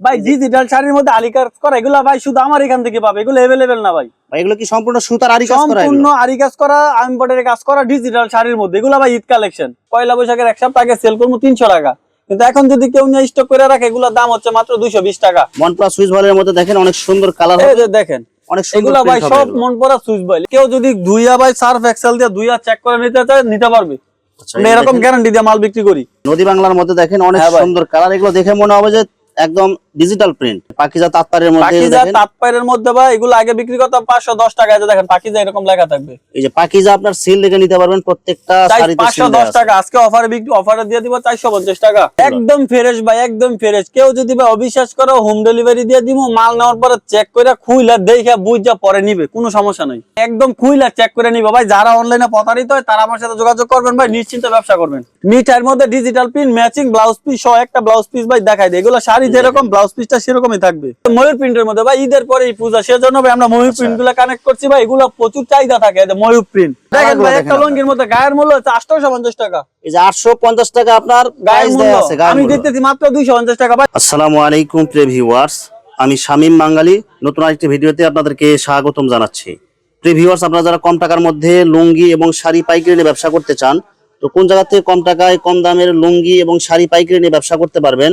ভাই ডিজিটাল শাড়ির মধ্যে আলি কাজ করা এগুলা ভাই শুধু আমার এখান থেকে পাবে এগুলো এভেলেবেল না ভাই। ভাই এগুলো কি সম্পূর্ণ সুতার আরি কাজ করা সম্পূর্ণ? আরি কাজ করা এমব্রয়ডারি কাজ করা ডিজিটাল শাড়ির মধ্যে। এগুলো ভাই ঈদ কালেকশন পয়লা বৈশাখের এক সপ্তাহ আগে সেল করব তিনশো টাকা। কিন্তু এখন যদি কেউ নিয়ে স্টক করে রাখে এগুলোর দাম হচ্ছে মাত্র দুইশো বিশ টাকা। ওয়ান প্লাস সুইচ বলের মধ্যে দেখেন অনেক সুন্দর কালার এই যে দেখেন অনেক এগুলা ভাই সব। মন পড়া সুইচ বল কেউ যদি দুইয়া ভাই সার্ফ এক্সেল দিয়ে দুইয়া চেক করে নিতে চায় নিতে পারবে। আচ্ছা, আমরা এরকম গ্যারান্টি দিয়ে মাল বিক্রি করি। নদী বাংলার মধ্যে দেখেন অনেক হ্যাঁ সুন্দর কালার এগুলো দেখে মনে হবে যে একদম ডিজিটাল প্রিন্ট পাকিজা তাঁতপাড়ের মধ্যে পাকিজা মধ্যে ভাই এগুলো আগে বিক্রি করতাম পাঁচশো দশ টাকা এই যে দেখেন পাকিজা এরকম লেখা থাকবে। এই যে পাকিজা আপনার সিল রেখে নিতে পারবেন প্রত্যেকটা শাড়িতে পাঁচশো দশ টাকা আজকে অফারে বিক্রি অফারে দিয়ে দিব চারশো পঞ্চাশ টাকা। একদম ফ্রেশ ভাই একদম ফ্রেশ কেউ যদি ভাই অবিশ্বাস করে হোম ডেলিভারি দিয়ে দিব মাল নেওয়ার পরে চেক করে খুইলা দেখে বুঝা পরে নিবে কোনো সমস্যা নাই। একদম খুইলা চেক করে নিবে। ভাই যারা অনলাইনে প্রতারিত হয় তারা আমার সাথে যোগাযোগ করবেন ভাই নিশ্চিন্ত ব্যবসা করবেন। মিঠাইয়ের মধ্যে digital print matching blouse piece সহ একটা ব্লাউজ পিস ভাই দেখাই দেয় এগুলো শাড়ি যেরকম ব্লাউজ পিসটা সেরকমই থাকবে। ময়ূর প্রিন্টের মধ্যে ভাই ঈদের পরে এই পূজা সেজন্য ভাই আমরা ময়ূর প্রিন্টগুলো কানেক্ট করছি ভাই এগুলো প্রচুর চাহিদা থাকে ময়ূর প্রিন্ট দেখেন ভাই একটা লঙ্গির মধ্যে গায়ের মূল্য হচ্ছে আটশোশো পঞ্চাশ টাকা। এই যে আটশো পঞ্চাশ টাকা আপনার গায়ের মূল্য আছে আমি। দিতেছি মাত্র দুইশো পঞ্চাশ টাকা ভাই। আসসালামু আলাইকুম প্রিয় ভিউয়ার্স আমি শামীম বাঙালি নতুন আরেকটি ভিডিওতে আপনাদেরকে স্বাগতম জানাচ্ছি। প্রিয় ভিউয়ার্স আপনারা যারা কম টাকার মধ্যে লুঙ্গি এবং শাড়ি পাইকারি নিয়ে ব্যবসা করতে চান তো কোন জায়গা থেকে কম টাকায় কম দামের লুঙ্গি এবং শাড়ি পাইকারি নিয়ে ব্যবসা করতে পারবেন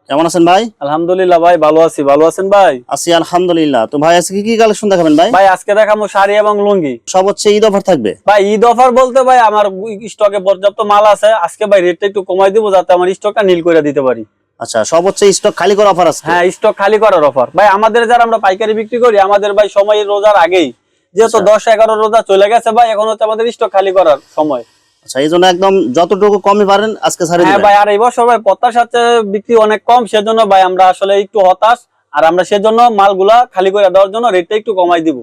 কেমন আছেন ভাই? আলহামদুলিল্লাহ ভাই ভালো আছি। ভালো আছেন ভাই? আছি আলহামদুলিল্লাহ। তো ভাই আজকে কি কালেকশন দেখাবেন ভাই? ভাই আজকে দেখাবো শাড়ি এবং লুঙ্গি। সব হচ্ছে ঈদ অফার থাকবে? ভাই ঈদ অফার বলতে ভাই আমার স্টকে পর্যাপ্ত মাল আছে। আজকে ভাই রেটটা একটু কমাই দিব যাতে আমার স্টকটা নীল করে দিতে পারি। আচ্ছা সব হচ্ছে স্টক খালি করার অফার আছে হ্যাঁ স্টক খালি করার অফার। ভাই আমাদের যারা আমরা পাইকারি বিক্রি করি আমাদের ভাই সময় রোজার আগেই যেহেতু আচ্ছা। দশ এগারো রোজা চলে গেছে ভাই এখন হচ্ছে আমাদের স্টক খালি করার সময়। আচ্ছা এই জন্য একদম যতটুকু কমই পারেন আজকে ছাড়ে হ্যাঁ ভাই আর এই বছর ভাই প্রত্যাশার চেয়ে বিক্রি অনেক কম সেজন্য ভাই আমরা আসলে একটু হতাশ। আর আমরা সেজন্য মালগুলা খালি করে দেওয়ার জন্য রেটটা একটু কমাই দিব।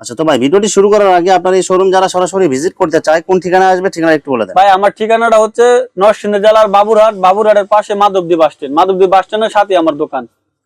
আচ্ছা তো ভাই ভিডিওটি শুরু করার আগে আপনার এই শোরুম যারা সরাসরি ভিজিট করতে চায় কোন ঠিকানা আসবে ঠিকানা একটু বলে দেন। ভাই আমার ঠিকানাটা হচ্ছে নরসিংহ জেলার বাবুরহাট বাবুরহাটের পাশে Madhabdi bus stand. Madhabdi bus স্ট্যান্ডের সাথে আমার দোকান।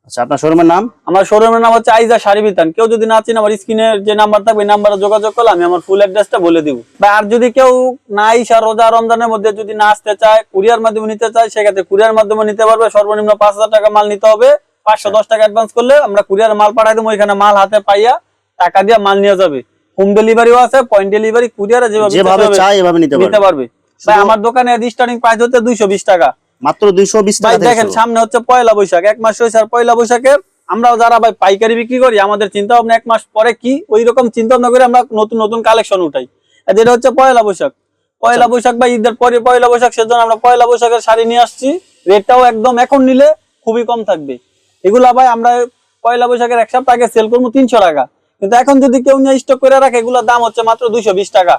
আচ্ছা আপনার শোরুমের নাম? আমার শোরুমের নাম হচ্ছে আইজা শাড়ি বিতান কেউ যদি না চিনে আমার স্ক্রিনে যে নাম্বার থাকবে নাম্বারে যোগাযোগ করলে আমি আমার ফুল অ্যাড্রেসটা বলে দিব। ভাই আর যদি কেউ না ইসা রোজা রমজানের মধ্যে যদি না আসতে চায় কুরিয়ার মাধ্যমে নিতে চায় সেক্ষেত্রে কুরিয়ার মাধ্যমে নিতে পারবে। সর্বনিম্ন পাঁচ হাজার টাকা মাল নিতে হবে। পাঁচশো দশ টাকা অ্যাডভান্স করলে আমরা কুরিয়ার মাল পাঠাই দেবো। ওইখানে মাল হাতে পাইয়া টাকা দিয়ে মাল নিয়ে যাবে। হোম ডেলিভারিও আছে পয়েন্ট ডেলিভারি কুরিয়ারে যেভাবে নিতে চায় এভাবে নিতে পারবে, ভাই আমার দোকানে স্টার্টিং প্রাইস হচ্ছে দুইশো বিশ টাকা। মাত্র দুইশো বিশ টাকা দেখেন সামনে হচ্ছে পয়লা বৈশাখ এক মাস হয়েছে আর পয়লা বৈশাখের আমরাও যারা ভাই পাইকারি বিক্রি করি আমাদের চিন্তা ভাবনা এক মাস পরে কি ওই রকম চিন্তা ভাবনা করে আমরা নতুন নতুন কালেকশন উঠাই। যেটা হচ্ছে পয়লা বৈশাখ। পয়লা আচ্ছা। বৈশাখ বা ঈদের পরে পয়লা বৈশাখ সেজন্য আমরা পয়লা বৈশাখের শাড়ি নিয়ে আসছি। রেটটাও একদম এখন নিলে খুবই কম থাকবে। এগুলা ভাই আমরা পয়লা বৈশাখের এক সপ্তাহ আগে সেল করব তিনশো টাকা। কিন্তু এখন যদি কেউ নিয়ে স্টক করে রাখে এগুলোর দাম হচ্ছে মাত্র দুইশো বিশ টাকা।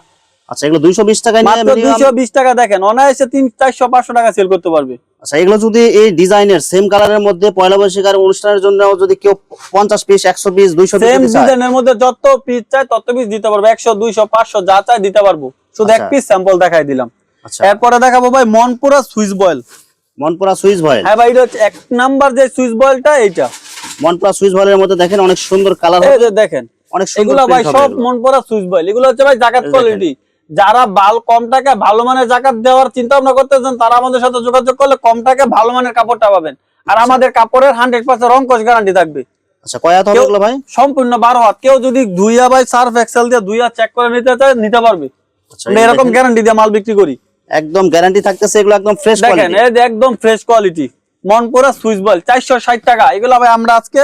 আচ্ছা এগুলো দুইশো বিশ টাকায় নিয়ে মাত্র minimum- দুইশো বিশ টাকা দেখেন অনায়াসে তিন চারশো পাঁচশো টাকা সেল করতে পারবে। আচ্ছা এগুলো যদি এই ডিজাইনের সেম কালারের মধ্যে পয়লা বৈশাখের অনুষ্ঠানের জন্য যদি কেউ পঞ্চাশ পিস একশো পিস ডিজাইনের মধ্যে যত পিস চাই তত পিস দিতে পারব। যা চাই দিতে পারব। শুধু এক আচ্ছা। পিস স্যাম্পল দেখাই দিলাম। আচ্ছা। এরপরে দেখাবো ভাই Monpura Swiss voile. Monpura Swiss voile হ্যাঁ ভাই এটা এক নাম্বার যে সুইচ বয়েলটা এইটা। মনপুরা সুইচ ভয়েলের মধ্যে দেখেন অনেক সুন্দর কালার এই যে দেখেন অনেক সুন্দর এগুলো ভাই সব। Monpura Swiss voile. এগুলো হচ্ছে ভাই জাকাত কোয়ালিটি যারা বাল কম টাকায় ভালো মানের জাকাত দেওয়ার চিন্তা ভাবনা করতেছেন তারা আমাদের সাথে যোগাযোগ করলে কম টাকায় ভালো মানের কাপড়টা পাবেন। আর আমাদের কাপড়ের হান্ড্রেড পার্সেন্ট রঙ্কশ গ্যারান্টি থাকবে। আচ্ছা কয় হাত হবে ভাই? সম্পূর্ণ বারো হাত। কেউ যদি দুইয়া বাই সার্ফ এক্সেল দিয়ে দুইয়া চেক করে নিতে চায় নিতে পারবে। আচ্ছা, আমরা এরকম গ্যারান্টি দিয়ে মাল বিক্রি করি। একদম গ্যারান্টি থাকতেছে এগুলো একদম ফ্রেশ দেখেন এই যে একদম fresh quality Monpura Swiss voile চারশো ষাট টাকা। এগুলো ভাই আমরা আজকে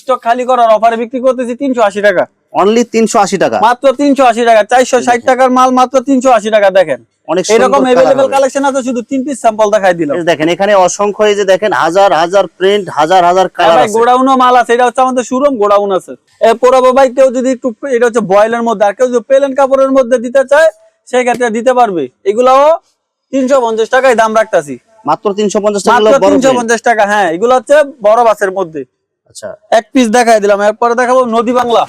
স্টক খালি করার অফারে বিক্রি করতেছি তিনশো আশি টাকা। অনলি তিনশো আশি টাকা। মাত্র তিনশো আশি টাকা চারশো ষাট টাকার মাল মাত্র তিনশো আশি টাকা দেখেন। অনেক এরকম সুন্দর এভেলেবেল কালার কালেকশন আছে শুধু তিন পিস স্যাম্পল দেখাই দিলাম। দেখেন এখানে অসংখ্য এই যে দেখেন হাজার হাজার প্রিন্ট হাজার হাজার কালার আছে। গোডাউনও মাল আছে এটা হচ্ছে আমাদের শোরুম গোডাউন আছে। এরপর ভাই কেউ যদি একটু এটা হচ্ছে বয়েলের মধ্যে আর কেউ যদি প্লেন কাপড়ের মধ্যে দিতে চায় সেই ক্ষেত্রে দিতে পারবে। এগুলাও তিনশো পঞ্চাশ টাকায় দাম রাখতাছি। মাত্র তিনশো পঞ্চাশ টাকা তিনশো পঞ্চাশ টাকা হ্যাঁ এগুলো হচ্ছে বড় বাসের মধ্যে। আচ্ছা। এক পিস দেখাই দিলাম এরপরে দেখাবো নদী বাংলা।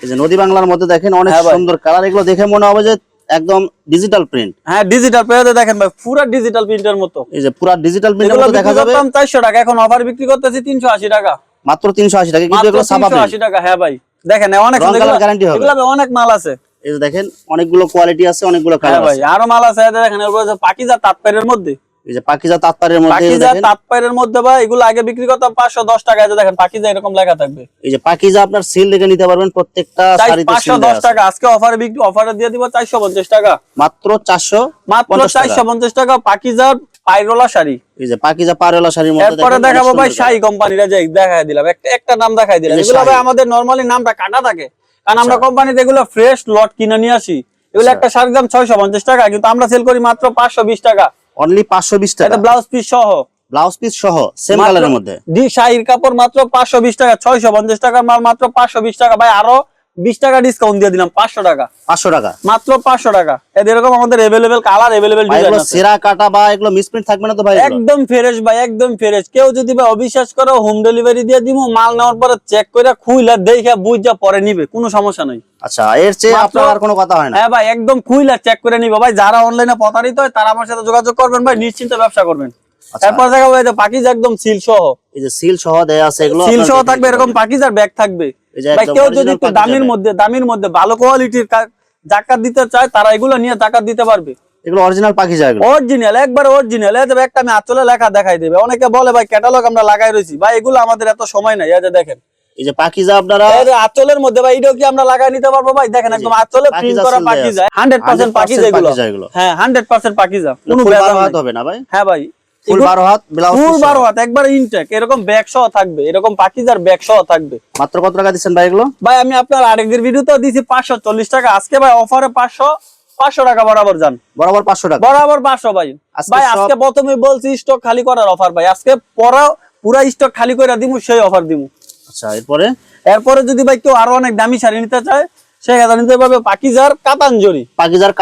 এই যে নদী বাংলার মধ্যে দেখেন অনেক হ্যাঁ সুন্দর কালার এগুলো দেখে মনে হবে যে একদম ডিজিটাল প্রিন্ট হ্যাঁ ডিজিটাল পেয়ে দেখেন ভাই পুরো ডিজিটাল প্রিন্টের মতো। এই যে পুরো ডিজিটাল প্রিন্টের এগুলো মতো দেখা যাবে। করতাম চারশো টাকা এখন অফার বিক্রি করতেছি তিনশো আশি টাকা। মাত্র তিনশো আশি টাকা কিন্তু এগুলো তিনশো print। টাকা হ্যাঁ ভাই। দেখেন অনেক রং এগুলো- colour guarantee হবে। এগুলো অনেক মাল আছে। এই যে দেখেন অনেকগুলো কোয়ালিটি আছে অনেকগুলো হ্যাঁ কালার ভাই আরও মাল আছে দেখেন এরপর পাকিজা তাঁতপাইরের মধ্যে। এই যে পাকিজা তাৎপারের মধ্যে যে পাকিজা দেখেন। মধ্যে ভাই এগুলো আগে বিক্রি করতাম পাঁচশো দশ টাকা দেখেন পাকিজা এরকম লেখা থাকবে। এই যে পাকিজা আপনার সিল দেখে নিতে পারবেন প্রত্যেকটা শাড়িতে সিল দেওয়া দশ আছে। টাকা আজকে অফারে বিক্রি অফারে দিয়ে দিব চারশো পঞ্চাশ টাকা। মাত্র চারশো মাত্র পঞ্চাশ টাকা। চারশো পঞ্চাশ টাকা পাকিজার পাইরোলা শাড়ি। এই যে পাকিজা পারেলা শাড়ির মধ্যে এরপরে দেখাবো ভাই সুন্দর কোম্পানিরা যে দেখাই দিলাম একটা একটা নাম দিলাম। এগুলো ভাই আমাদের নরমালি নামটা কাটা থাকে কারণ আমরা কোম্পানিতে এগুলো ফ্রেশ লট কিনে নিয়ে আসি। এগুলো আচ্ছা। একটা শাড়ির দাম ছয়শো পঞ্চাশ টাকা কিন্তু আমরা সেল করি মাত্র পাঁচশো বিশ টাকা। অনলি পাঁচশো বিশ টাকা। এটা ব্লাউজ পিস সহ। ব্লাউজ পিস সহ সেম কালারের মধ্যে। ডি শাহির কাপড় মাত্র পাঁচশো বিশ টাকা ছয়শো পঞ্চাশ টাকার মাল মাত্র পাঁচশো বিশ টাকা। ভাই আরও বিশ টাকা ডিসকাউন্ট দিয়ে দিলাম পাঁচশো টাকা। পাঁচশো টাকা। মাত্র পাঁচশো টাকা। এরকম আমাদের এভেলেবেল কালার এভেলেবেল সেরা কাটা বা এগুলো মিসপ্রিন্ট থাকবে না তো ভাই একদম ফ্রেশ ভাই একদম ফ্রেশ কেউ যদি ভাই অবিশ্বাস করো হোম ডেলিভারি দিয়ে দিব মাল নেওয়ার পরে চেক করে খুইলা দেখে বুঝা পরে নিবে কোনো সমস্যা নাই। আচ্ছা এর চেয়ে আপনার আর কোনো কথা হয় না। হ্যাঁ ভাই একদম খুইলা চেক করে নিবে। ভাই যারা অনলাইনে প্রতারিত হয় তারা আমার সাথে যোগাযোগ করবেন ভাই নিশ্চিন্তে ব্যবসা করবেন। আচ্ছা। এরপর দেখাবো এই যে পাকিজ একদম সিল সহ। এই যে সিল সহ দেয়া আছে এগুলো সিল সহ থাকবে এরকম পারবেন। পাকিজার ব্যাগ থাকবে। কেউ যদি একটু পাকিজা মধ্যে দামির মধ্যে ভালো কোয়ালিটির জাকাত দিতে চায় তারা এগুলো নিয়ে জাকাত দিতে পারবে। এগুলো অরিজিনাল পাখিজা এগুলো অরিজিনাল একবার অরিজিনাল এই যে একটা আমি আঁচলে লেখা দেখাই দেবে অনেকে বলে ভাই ক্যাটালগ আমরা লাগাই রয়েছি। ভাই এগুলো আমাদের এত সময় নাই এই যে দেখেন। এই যে পাখিজা আপনারা আঁচলের মধ্যে ভাই এটাও কি আমরা লাগাই নিতে পারব ভাই? দেখেন একদম আঁচলে প্রিন্ট করা seal দেয়া পাকিজা আছে। হান্ড্রেড পার্সেন্ট 100% পাকিজা এগুলো হ্যাঁ কোনো ভেজাল। হবে না ভাই। হ্যাঁ ভাই। ফুল বারো হাত ব্লাউজ ফুল বারো হাত একবার ইনটেক এরকম ব্যাগ সহ থাকবে এরকম পাকিজার ব্যাগ সহ থাকবে। মাত্র কত টাকা দিচ্ছেন ভাই এগুলো? ভাই আমি আপনার আরেকদের ভিডিওতে দিয়েছি পাঁচশো টাকা আজকে ভাই অফারে পাঁচশো পাঁচশো টাকা বরাবর যান। বরাবর পাঁচশো টাকা। বরাবর পাঁচশো ভাই। ভাই আজকে প্রথমে বলছি স্টক খালি করার অফার ভাই আজকে পরা পুরা স্টক খালি করে দিমু সেই অফার দিমু। আচ্ছা এরপরে? এরপরে যদি ভাই কেউ আরও অনেক দামি শাড়ি নিতে চায় নিতে পারবে পাকিজার পাকিজার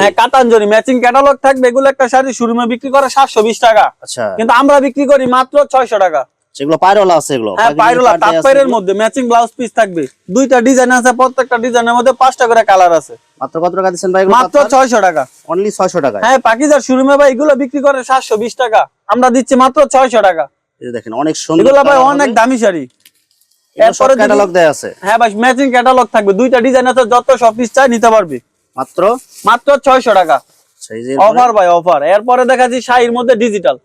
হ্যাঁ কাতানজরি। ম্যাচিং ক্যাটালগ থাকবে এগুলো একটা শাড়ি শুরুমে বিক্রি করে সাতশো বিশ টাকা। আচ্ছা। কিন্তু আমরা বিক্রি করি মাত্র ছয়শো টাকা। সেগুলো পায়রওয়ালা আছে এগুলো। হ্যাঁ পাকিজার পাইরোলা পাড় দেয়া আছে। তাঁতপাইরের মধ্যে ম্যাচিং ব্লাউজ পিস থাকবে। দুইটা ডিজাইন আছে প্রত্যেকটা ডিজাইনের মধ্যে পাঁচটা করে কালার আছে। মাত্র কত টাকা দিচ্ছেন ভাই মাত্র ছয়শো টাকা। অনলি ছয়শো টাকা হ্যাঁ পাকিজার শুরুমে ভাই এগুলো বিক্রি করে সাতশো বিশ টাকা। আমরা দিচ্ছি মাত্র ছয়শো টাকা। এই দেখেন অনেক সুন্দর এগুলো ভাই অনেক দামি শাড়ি। এরপরে ক্যাটালগ দেয়া আছে। হ্যাঁ ভাই ম্যাচিং ক্যাটালগ থাকবে। দুইটা ডিজাইন আছে যত সব পিস চাই নিতে পারবে। মাত্র? মাত্র ছয়শো টাকা। এই অফার ভাই অফার এরপরে দেখাচ্ছি শাড়ির মধ্যে ডিজিটাল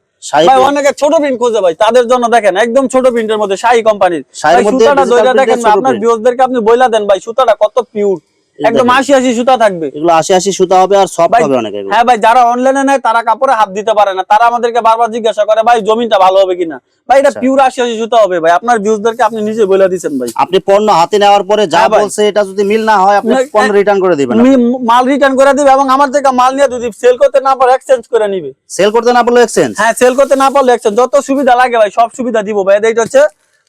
ভাই অনেকে ছোট প্রিন্ট খুঁজে ভাই তাদের জন্য দেখেন একদম ছোট প্রিন্টের মধ্যে শাড়ি কোম্পানির সুতাটা দেখেন আপনার। ভিউজদেরকে আপনি বইলা দেন ভাই সুতাটা কত পিওর একদম আশি আশি সুতা থাকবে। এগুলো আশি আশি সুতা হবে আর ভাই হবে অনেক হ্যাঁ ভাই যারা অনলাইনে নেয় তারা কাপড়ে হাত দিতে পারে না। তারা আমাদেরকে বারবার জিজ্ঞাসা করে ভাই জমিটা ভালো হবে কিনা? ভাই এটা আচ্ছা। পিওর আশি আশি সুতা হবে ভাই। আপনার ভিউজদেরকে আপনি নিজে বলে দিচ্ছেন ভাই। আপনি পণ্য হাতে নেওয়ার পরে যা হ্যাঁ বলছে এটা যদি মিল না হয় আপনি পণ্য রিটার্ন করে দিবেন আমি মাল রিটার্ন করে দিবে এবং আমার থেকে মাল নিয়ে যদি সেল করতে না পারে এক্সচেঞ্জ করে নিবে। সেল করতে না পারলে এক্সচেঞ্জ হ্যাঁ সেল করতে না পারলে এক্সচেঞ্জ যত সুবিধা লাগে ভাই সব সুবিধা দিব ভাই। এটা হচ্ছে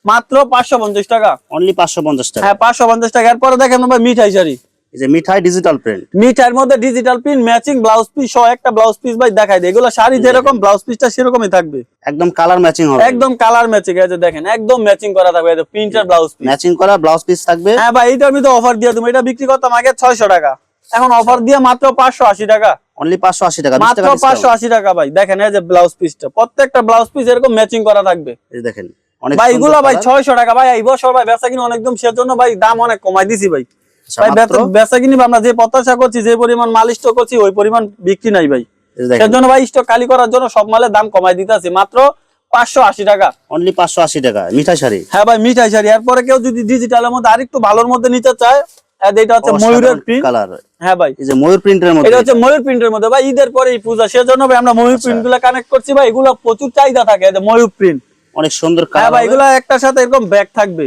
মাত্র পাঁচশো পঞ্চাশ টাকা। অনলি পাঁচশো পঞ্চাশ টাকা। হ্যাঁ পাঁচশো পঞ্চাশ টাকা। এরপরে দেখেন ভাই মিঠাই শাড়ি। যে মিঠাই ডিজিটাল প্রিন্ট মিঠাইয়ের মধ্যে digital pin matching blouse piece সহ একটা ব্লাউজ পিস ভাই দেখাই দেয় এগুলো শাড়ি যেরকম ব্লাউজ পিসটা সেরকমই থাকবে। একদম কালার ম্যাচিং হবে। একদম কালার ম্যাচিং এই যে দেখেন একদম ম্যাচিং করা থাকবে। এই যে প্রিন্টার ব্লাউজ পিস ম্যাচিং করা ব্লাউজ পিস থাকবে। হ্যাঁ ভাই এইটার মধ্যে অফার দিয়ে তুমি এটা বিক্রি করতাম আগে ছয়শো টাকা। এখন অফার দিয়ে মাত্র পাঁচশো আশি টাকা। অনলি পাঁচশো আশি টাকা মাত্র টাকা পাঁচশো discount। আশি টাকা ভাই। দেখেন এই যে ব্লাউজ পিসটা প্রত্যেকটা ব্লাউজ পিস এরকম ম্যাচিং করা থাকবে। এই দেখেন ভাই এগুলো ভাই colour। ছয়শো টাকা। ভাই এই বছর ভাই বেচা কিনে অনেকদম সেজন্য ভাই দাম অনেক কমাই দিছি ভাই। ভাই বেচা- বেচা কিনি আমরা যে প্রত্যাশা করছি যে পরিমাণ মাল স্টক করছি ওই পরিমাণ বিক্রি নাই ভাই। এই যে দেখেন। সেজন্য ভাই স্টক খালি করার জন্য সব মালের দাম কমাই দিতেছি মাত্র পাঁচশো আশি টাকা। অনলি পাঁচশো আশি টাকা মিঠাই শাড়ি? হ্যাঁ ভাই মিঠাই শাড়ি। এরপরে কেউ যদি ডিজিটালের মধ্যে আরেকটু ভালোর মধ্যে নিতে চায় এটা হচ্ছে ময়ূরের প্রিন্ট কালার হ্যাঁ ভাই। এই যে ময়ূর প্রিন্টের মধ্যে। এটা হচ্ছে ময়ূর প্রিন্টের মধ্যে। ভাই ঈদের পরে এই পূজা সেজন্য ভাই আমরা ময়ূর আচ্ছা। প্রিন্টগুলো কানেক্ট করছি ভাই। এগুলো প্রচুর চাহিদা থাকে ময়ূর প্রিন্ট অনেক সুন্দর হ্যাঁ ভাই এগুলো একটার সাথে এরকম ব্যাগ থাকবে।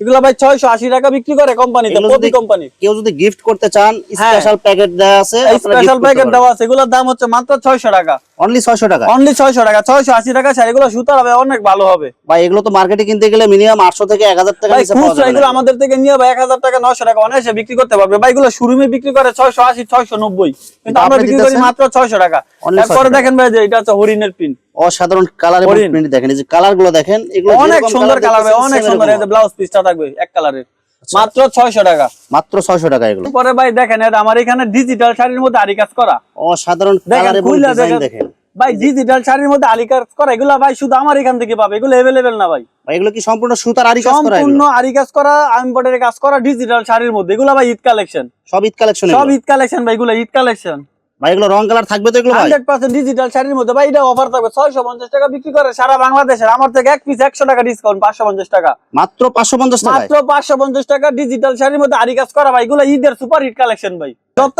এগুলো ভাই ছয়শো আশি টাকা বিক্রি করে কোম্পানিতে প্রতি কোম্পানি কেউ যদি গিফট করতে চান। স্পেশাল প্যাকেট দেওয়া আছে স্পেশাল প্যাকেট দেওয়া আছে এগুলোর দাম হচ্ছে মাত্র ছয়শো টাকা। অনলি ছয়শো টাকা? অনলি ছয়শো টাকা ছয়শো আশি টাকা শাড়ি এগুলো সুতার হবে অনেক ভালো হবে। ভাই এগুলো তো মার্কেটে কিনতে গেলে মিনিমাম আটশো থেকে এক হাজার টাকা নিচে পাওয়া খুচরা এগুলো আমাদের থেকে নিয়ে ভাই এক হাজার টাকা নয়শো টাকা অনায়াসে বিক্রি করতে পারবে। ভাই এগুলো শোরুমে বিক্রি করে ছয়শো আশি ছয়শো নব্বই। কিন্তু আমরা বিক্রি করি মাত্র ছয়শো টাকা। Only 600 তারপরে দেখেন ভাই যে এটা হচ্ছে হরিণের পিন অসাধারণ কালার প্রিন্ট দেখেন এই যে কালারগুলো দেখেন এগুলো অনেক সুন্দর কালার ভাই অনেক সুন্দর এই যে ব্লাউজ পিসটা থাকবে এক কালারের মাত্র ছয়শো টাকা। মাত্র ছয়শো টাকা এগুলো। পরে ভাই দেখেন এটা আমার এখানে ডিজিটাল শাড়ির মধ্যে আরি কাজ করা। অসাধারণ কালার এবং ডিজাইন দেখেন। ভাই ডিজিটাল শাড়ির মধ্যে আলি কাজ করা এগুলা ভাই শুধু আমার এখান থেকে পাবে এগুলো এভেলেবেল না ভাই। ভাই, এগুলো কি সম্পূর্ণ সুতার আরি কাজ করা সম্পূর্ণ আরি কাজ করা এমব্রয়ডারি কাজ করা ডিজিটাল শাড়ির মধ্যে এগুলা ভাই ঈদ কালেকশন সব ঈদ কালেকশন সব ঈদ কালেকশন ভাই এগুলো ঈদ কালেকশন ভাই এগুলো রং কালার থাকবে তো এগুলো ভাই? ডিজিটাল শাড়ির মধ্যে ভাই এটা অফার থাকবে ছয়শো পঞ্চাশ টাকা বিক্রি করে সারা বাংলাদেশের। আমার থেকে এক পিস একশো টাকা ডিসকাউন্ট পাঁচশো পঞ্চাশ টাকা। মাত্র পাঁচশো পঞ্চাশ মাত্র পাঁচশো পঞ্চাশ টাকা ডিজিটাল শাড়ির মধ্যে। আরি কাজ করা ভাই এগুলো ঈদের সুপার হিট কালেকশন ভাই। যত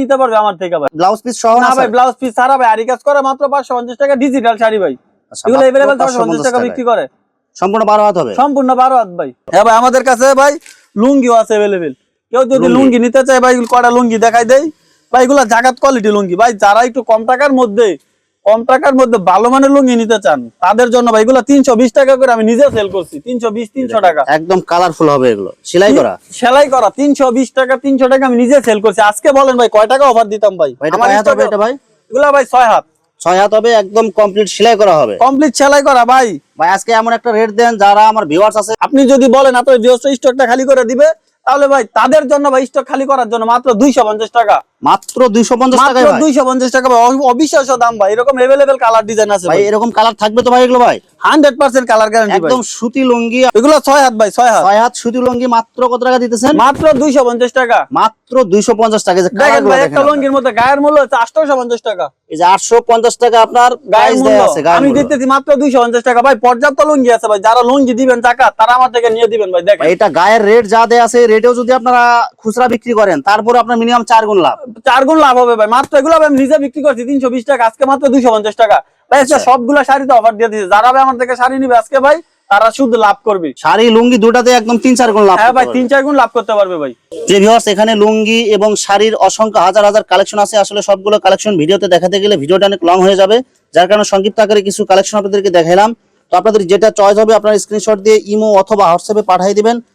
নিতে পারবে আমার থেকে ভাই। ব্লাউজ পিস সহ না ভাই ব্লাউজ পিস সারা ভাই আরি কাজ করা মাত্র পাঁচশো পঞ্চাশ টাকা ডিজিটাল শাড়ি ভাই। আচ্ছা, এগুলো 550 টাকা বিক্রি করে। সম্পূর্ণ বারো হাত হবে? সম্পূর্ণ বারো হাত ভাই। হ্যাঁ ভাই আমাদের কাছে ভাই লুঙ্গিও আছে অ্যাভেলেবেল কেউ যদি লুঙ্গি। নিতে চায় ভাই কটা লুঙ্গি দেখাই দেই? ভাই এগুলা জাগাত কোয়ালিটি লুঙ্গি। ভাই যারা একটু কম টাকার মধ্যে কম টাকার মধ্যে ভালো মানের লুঙ্গি নিতে চান তাদের জন্য ভাই এগুলো তিনশো বিশ টাকা করে আমি নিজে সেল করছি। তিনশো বিশ তিনশো টাকা। একদম কালারফুল হবে এগুলো। সেলাই করা? সেলাই করা তিনশো বিশ টাকা তিনশো টাকা আমি নিজে সেল করছি। আজকে বলেন ভাই কয় টাকা অফার দিতাম ভাই? ভাই, এগুলা ভাই ছয় হাত। ছয় হাত হবে একদম কমপ্লিট সেলাই করা হবে। কমপ্লিট সেলাই করা ভাই। ভাই আজকে এমন একটা রেট দেন যারা আমার ভিউয়ার্স আছে আপনি যদি বলেন আপনার গৃহস্থ স্টকটা খালি করে দিবে তাহলে ভাই তাদের জন্য ভাই স্টক খালি করার জন্য মাত্র দুইশো পঞ্চাশ টাকা। মাত্র টাকা ভাই। অবিশ্বাস্য দাম ভাই। এরকম এভেলেবেল কালার ডিজাইন আছে ভাই এরকম কালার থাকবে তো ভাই এগুলো ভাই? হান্ড্রেড পার্সেন্ট কালার গ্যারান্টি একদম সুতি লুঙ্গি। এগুলো ছয় হাত ভাই ছয় হাত। ছয় হাত সুতি লুঙ্গি মাত্র কত টাকা দিতেছেন? মাত্র দুইশো পঞ্চাশ টাকা। মাত্র দুইশো পঞ্চাশ টাকা। দেখেন ভাই একটা আপনারা। মধ্যে গায়ের মূল্য হচ্ছে আটশোশো পঞ্চাশ টাকা। এই যে আটশো পঞ্চাশ টাকা আপনার গায়ের মূল্য। আছে আমি দিতেছি মাত্র দুইশো পঞ্চাশ টাকা। ভাই পর্যাপ্ত লুঙ্গি আছে ভাই। যারা লুঙ্গি দিবেন টাকা তারা আমার থেকে নিয়ে দিবেন ভাই। দেখেন। এটা গায়ের রেট যা দেয়া আছে রেটেও যদি আপনারা খুচরা বিক্রি করেন তারপরে আপনার মিনিমাম চার গুণ লাভ। চার গুণ লাভ হবে ভাই। মাত্র এগুলো আমি নিজে বিক্রি করছি তিনশো বিশ টাকা আজকে মাত্র দুইশো পঞ্চাশ টাকা। ভাই আচ্ছা। সবগুলো শাড়িতে অফার দিয়ে দিচ্ছে যারা ভাই আমার থেকে শাড়ি নিবে আজকে ভাই তারা শুধু লাভ করবে। শাড়ি লুঙ্গি দুটাতে একদম তিন চার গুণ লাভ হ্যাঁ ভাই তিন চার গুণ লাভ করতে পারবে ভাই। যে ভিউয়ার্স এখানে লুঙ্গি এবং শাড়ির অসংখ্য হাজার হাজার কালেকশন আছে। আসলে সবগুলো কালেকশন ভিডিওতে দেখাতে গেলে ভিডিওটা অনেক লং হয়ে যাবে। যার কারণে সংক্ষিপ্ত আকারে কিছু কালেকশন আপনাদেরকে দেখাইলাম। তো আপনাদের যেটা চয়েস হবে আপনার স্ক্রিনশট দিয়ে ইমো অথবা হোয়াটসঅ্যাপে পাঠিয়ে দিবেন।